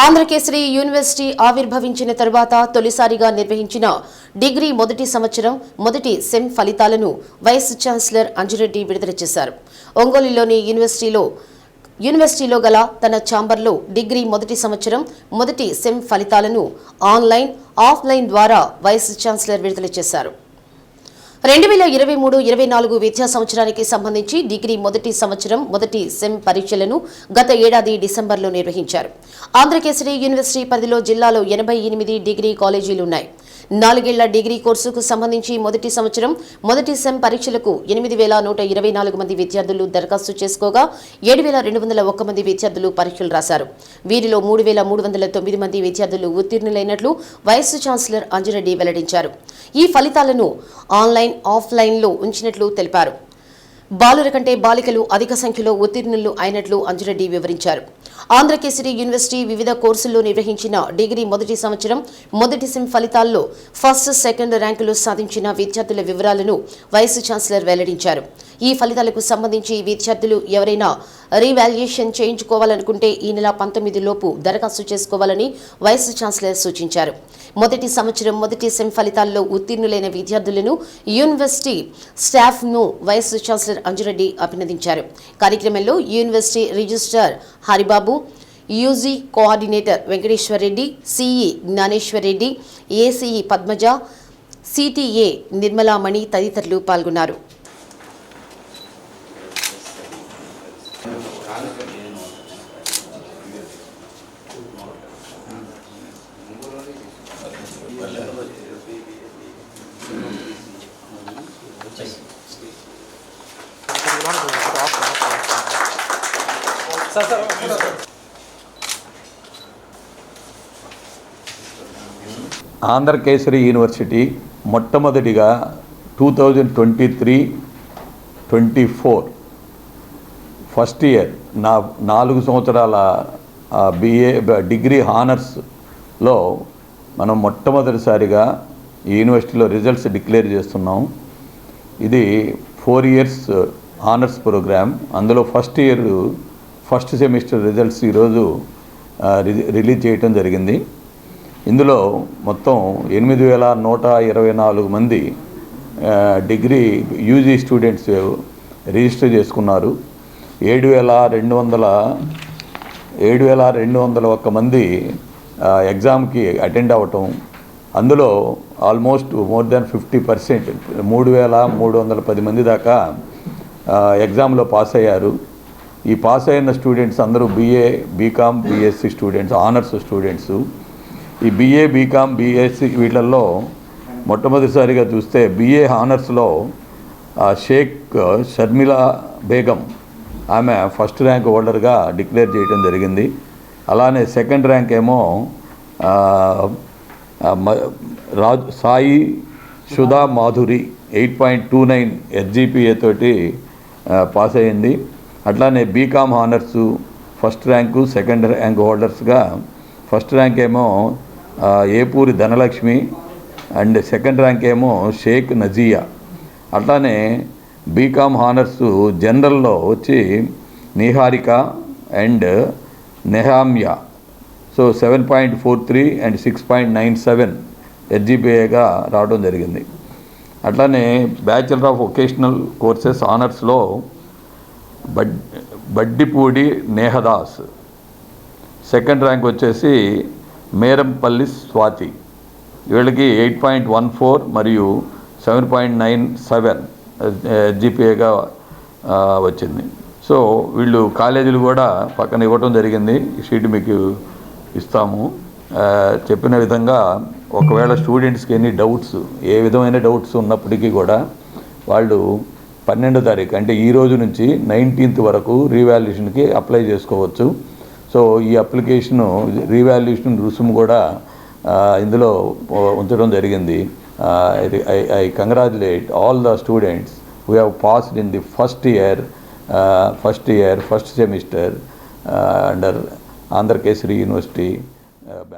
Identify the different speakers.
Speaker 1: Andhrakesari university ఆవిర్భవించిన తరువాత తొలిసారిగా నిర్వహించిన డిగ్రీ మొదటి సంవత్సరం మొదటి సెమ్ ఫలితాలను వైస్ ఛాన్సలర్ అంజిరెడ్డి విడుదల చేశారు. ఒంగోలులోని యూనివర్సిటీలో యూనివర్సిటీలో గల తన ఛాంబర్లో డిగ్రీ మొదటి సంవత్సరం మొదటి సెమ్ ఫలితాలను ఆన్లైన్ ఆఫ్లైన్ ద్వారా వైస్ ఛాన్సలర్ విడుదల చేశారు. రెండు వేల ఇరవై మూడు ఇరవై నాలుగు విద్యా సంవత్సరానికి సంబంధించి డిగ్రీ మొదటి సంవత్సరం మొదటి సెమ్ పరీక్షలను గత ఏడాది డిసెంబర్లో నిర్వహించారు. ఆంధ్రకేసరి యూనివర్సిటీ పరిధిలో జిల్లాలో ఎనభై ఎనిమిది డిగ్రీ కాలేజీలు ఉన్నాయి. నాలుగేళ్ళ డిగ్రీ కోర్సుకు సంబంధించి మొదటి సంవత్సరం మొదటి సెమ్ పరీక్షలకు ఎనిమిది వేల నూట ఇరవై నాలుగు మంది విద్యార్థులు దరఖాస్తు చేసుకోగా ఏడు వేల రెండు వందల ఒక్క మంది విద్యార్థులు పరీక్షలు రాశారు. వీరిలో మూడు వేల మూడు వందల తొమ్మిది మంది విద్యార్థులు ఉత్తీర్ణులైనట్లు వైస్ ఛాన్సలర్ అంజురెడ్డి వెల్లడించారు. ఈ ఫలితాలను ఆన్లైన్ ఆఫ్లైన్లో ఉంచినట్లు తెలిపారు. బాలుర కంటే బాలికలు అధిక సంఖ్యలో ఉత్తీర్ణులు అయినట్లు అంజిరెడ్డి వివరించారు. ఆంధ్రకేసరి యూనివర్సిటీ వివిధ కోర్సుల్లో నిర్వహించిన డిగ్రీ మొదటి సంవత్సరం మొదటి సిమ్ ఫలితాల్లో ఫస్ట్ సెకండ్ ర్యాంకులు సాధించిన విద్యార్థుల వివరాలను వైస్ ఛాన్సలర్ వెల్లడించారు. ఈ ఫలితాలకు సంబంధించి విద్యార్థులు ఎవరైనా రీవాల్యుయేషన్ చేయించుకోవాలనుకుంటే ఈ నెల పంతొమ్మిది లోపు దరఖాస్తు చేసుకోవాలని వైస్ ఛాన్సలర్ సూచించారు. మొదటి సంవత్సరం మొదటి సెమ్ ఫలితాల్లో ఉత్తీర్ణులైన విద్యార్థులను యూనివర్సిటీ స్టాఫ్ను వైస్ ఛాన్సలర్ అంజురెడ్డి అభినందించారు. కార్యక్రమంలో university registrar Haribabu UG coordinator Venkateshwar Reddy CE Gnaneshwar Reddy ACE Padmaja CTA Nirmalamani తదితరులు పాల్గొన్నారు.
Speaker 2: ఆంధ్రకేసరి యూనివర్సిటీ మొట్టమొదటిగా two thousand twenty three twenty four first year నా నాలుగు సంవత్సరాల బిఏ డిగ్రీ హానర్స్లో మనం మొట్టమొదటిసారిగా ఈ యూనివర్సిటీలో రిజల్ట్స్ డిక్లేర్ చేస్తున్నాం. ఇది ఫోర్ ఇయర్స్ ఆనర్స్ ప్రోగ్రామ్. అందులో first year first semester results ఈరోజు రి- రిలీజ్ చేయటం జరిగింది. ఇందులో మొత్తం ఎనిమిది వేల నూట ఇరవై నాలుగు మంది డిగ్రీ యూజీ స్టూడెంట్స్ రిజిస్టర్ చేసుకున్నారు. ఏడు వేల రెండు వందల ఏడు వేల రెండు వందల ఒక్క మంది ఎగ్జామ్కి అటెండ్ అవ్వటం. అందులో almost more than fifty percent మూడు వేల మూడు వందల పది మంది దాకా ఎగ్జామ్లో పాస్ అయ్యారు. ఈ పాస్ అయిన స్టూడెంట్స్ అందరూ BA BCom BSc students honours students. ఈ బీఏ బీకామ్ బీఎస్సీ వీళ్ళల్లో మొట్టమొదటిసారిగా చూస్తే బీఏ హానర్స్లో షేక్ షర్మిలా బేగం. ఆమె ఫస్ట్ ర్యాంక్ హోల్డర్గా డిక్లేర్ చేయడం జరిగింది. అలానే సెకండ్ ర్యాంక్ ఏమో Raju Raj Sai Sudha Madhuri eight point two nine SGPA తోటి పాస్ అయింది అట్లానే BCom honours first rank second rank హోల్డర్స్గా first rank ఏమో Epuri Dhanalakshmi and second rank ఏమో షేక్ నజియా. అట్లానే బీకామ్ హానర్స్ జనరల్లో వచ్చి Niharika and Nehemiah. So seven point four three and six point nine seven ఎస్జిపిఏగా రావడం జరిగింది. అట్లానే బ్యాచిలర్ ఆఫ్ వొకేషనల్ కోర్సెస్ ఆనర్స్లో బడ్ బడ్డిపూడి నేహదాస్. సెకండ్ ర్యాంక్ వచ్చేసి మేరంపల్లి స్వాతి. వీళ్ళకి ఎయిట్ పాయింట్ వన్ ఫోర్ మరియు సెవెన్ పాయింట్ నైన్ సెవెన్ జీపీఏగా వచ్చింది. సో వీళ్ళు కాలేజీలు కూడా పక్కన ఇవ్వటం జరిగింది. ఈ షీట్ మీకు ఇస్తాము. చెప్పిన విధంగా ఒకవేళ స్టూడెంట్స్కి ఎన్ని డౌట్స్ ఏ విధమైన డౌట్స్ ఉన్నప్పటికీ కూడా వాళ్ళు పన్నెండో తారీఖు అంటే ఈ రోజు నుంచి నైన్టీన్త్ వరకు రీవాల్యుయేషన్కి అప్లై చేసుకోవచ్చు. సో ఈ అప్లికేషను రీవాల్యుయేషన్ రుసుము కూడా ఇందులో ఉంచడం జరిగింది. I congratulate all the students we have passed in the first year first year first semester under Andhrakesari university